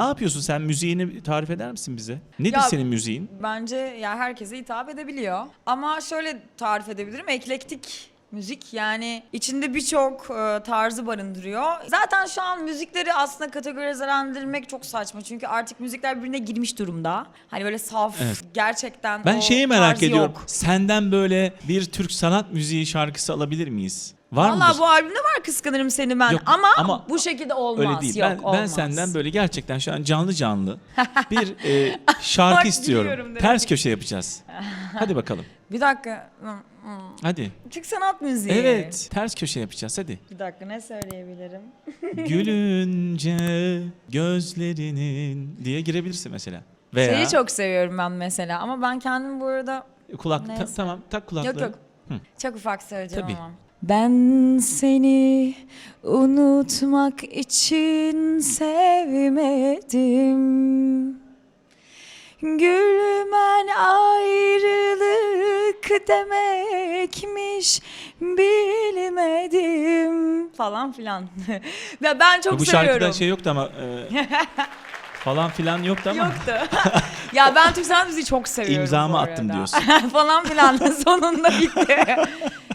yapıyorsun sen? Müziğini tarif eder misin bize? Nedir Ya- senin müziğin? Bence ya herkese hitap edebiliyor. Ama şöyle tarif edebilirim. Eklektik müzik yani içinde birçok e, tarzı barındırıyor. Zaten şu an müzikleri aslında kategorizelendirmek çok saçma. Çünkü artık müzikler birbirine girmiş durumda. Hani böyle saf Evet. gerçekten Ben o şeyi merak tarz ediyorum. Yok. Senden böyle bir Türk sanat müziği şarkısı alabilir miyiz? Var Valla mıdır? bu albümde var kıskanırım seni ben Yok, ama, ama bu şekilde olmaz. Öyle değil. Yok, ben, ben olmaz. senden böyle gerçekten şu an canlı canlı bir e, şarkı istiyorum. Ters köşe yapacağız. Hadi bakalım. Bir dakika. Hadi. Türk sanat müziği. Evet. Ters köşe yapacağız. Hadi. Bir dakika ne söyleyebilirim? Gülünce gözlerinin diye girebilirsin mesela. Veya Şeyi çok seviyorum ben mesela ama ben kendim bu arada kulak ta- tamam tak kulaklığı. Yok yok. Hı. Çok ufak söyleyeceğim Tabii. ama. Ben seni unutmak için sevmedim. Gülmen ayrılık demekmiş bilmedim falan filan. Ve ben çok Bu seviyorum. şarkıda şey yoktu ama e, falan filan yoktu ama Yoktu. ya ben Türk sanat müziği çok seviyorum. İmzamı bu attım arada. diyorsun. Falan filan sonunda bitti.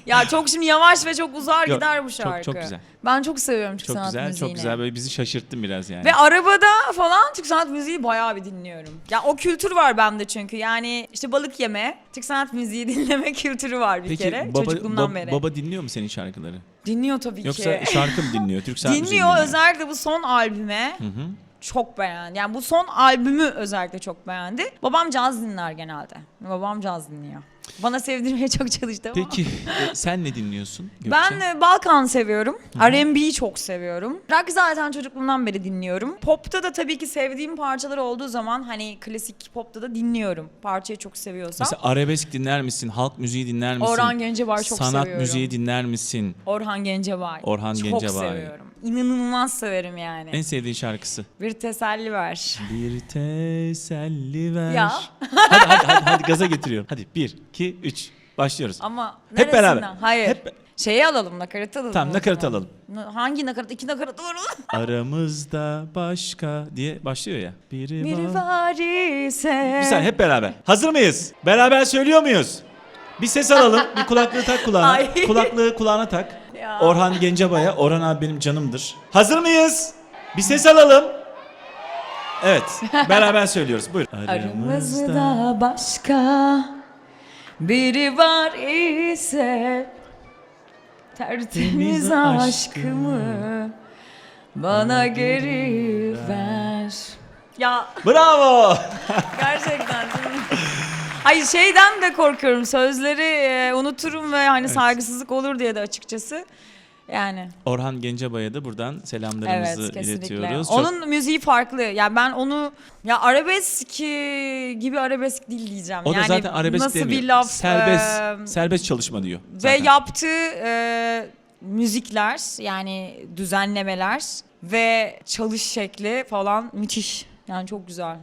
ya çok şimdi yavaş ve çok uzar Yok, gider bu çok- şarkı. çok güzel. Ben çok seviyorum Türk çok sanat güzel müziğini. çok güzel böyle bizi şaşırttın biraz yani. Ve arabada falan Türk sanat müziği bayağı bir dinliyorum. Ya o kültür var bende çünkü. Yani işte balık yeme, Türk sanat müziği dinleme kültürü var bir kere baba, çocukluğumdan bab- beri. baba dinliyor mu senin şarkıları? Dinliyor tabii Yoksa ki. şarkı mı dinliyor? Türk sanat müziği mi Dinliyor dinliyor? özellikle bu son albüme. Hı hı. Çok beğendi. Yani bu son albümü özellikle çok beğendi. Babam caz dinler genelde. Babam caz dinliyor. Bana sevdirmeye çok çalıştı ama. Peki e, sen ne dinliyorsun Gökçe? Ben e, Balkan seviyorum. R&B'yi çok seviyorum. Rock zaten çocukluğumdan beri dinliyorum. Pop'ta da tabii ki sevdiğim parçalar olduğu zaman hani klasik pop'ta da dinliyorum. Parçayı çok seviyorsam. Mesela arabesk dinler misin? Halk müziği dinler misin? Orhan Gencebay'ı çok Sanat seviyorum. müziği dinler misin? Orhan Gencebay. Orhan çok Gencebay. seviyorum. İnanılmaz severim yani. En sevdiğin şarkısı? Bir teselli ver. Bir teselli ver. Ya. Hadi hadi hadi, hadi gaza getiriyorum. Hadi bir, iki, üç. Başlıyoruz. Ama Hep beraber. Hayır. Hep- Şeyi alalım nakaratı alalım. Tamam o nakarat zaman. alalım. Na- Hangi nakarat? İki nakarat var mı? Aramızda başka diye başlıyor ya. Biri, Bir var. var ise. Bir saniye hep beraber. Hazır mıyız? Beraber söylüyor muyuz? Bir ses alalım. Bir kulaklığı tak kulağına. Ay. Kulaklığı kulağına tak. Ya. Orhan Gencebay'a. Orhan abi benim canımdır. Hazır mıyız? Bir ses alalım. Evet. Beraber söylüyoruz. Buyur. Aramızda başka biri var ise tertemiz Temiz aşkımı bana geri ver. Ya Bravo. gerçekten. Hayır şeyden de korkuyorum. Sözleri e, unuturum ve hani saygısızlık olur diye de açıkçası. Yani Orhan Gencebay'a da buradan selamlarımızı evet kesinlikle. iletiyoruz. Çok- Onun müziği farklı. Yani ben onu ya arabesk gibi arabesk değil diyeceğim. o da yani zaten arabesk nasıl demiyor. bir laf serbest, e, serbest çalışma diyor. ve zaten. yaptığı e, müzikler yani düzenlemeler ve çalış şekli falan müthiş. Yani çok güzel.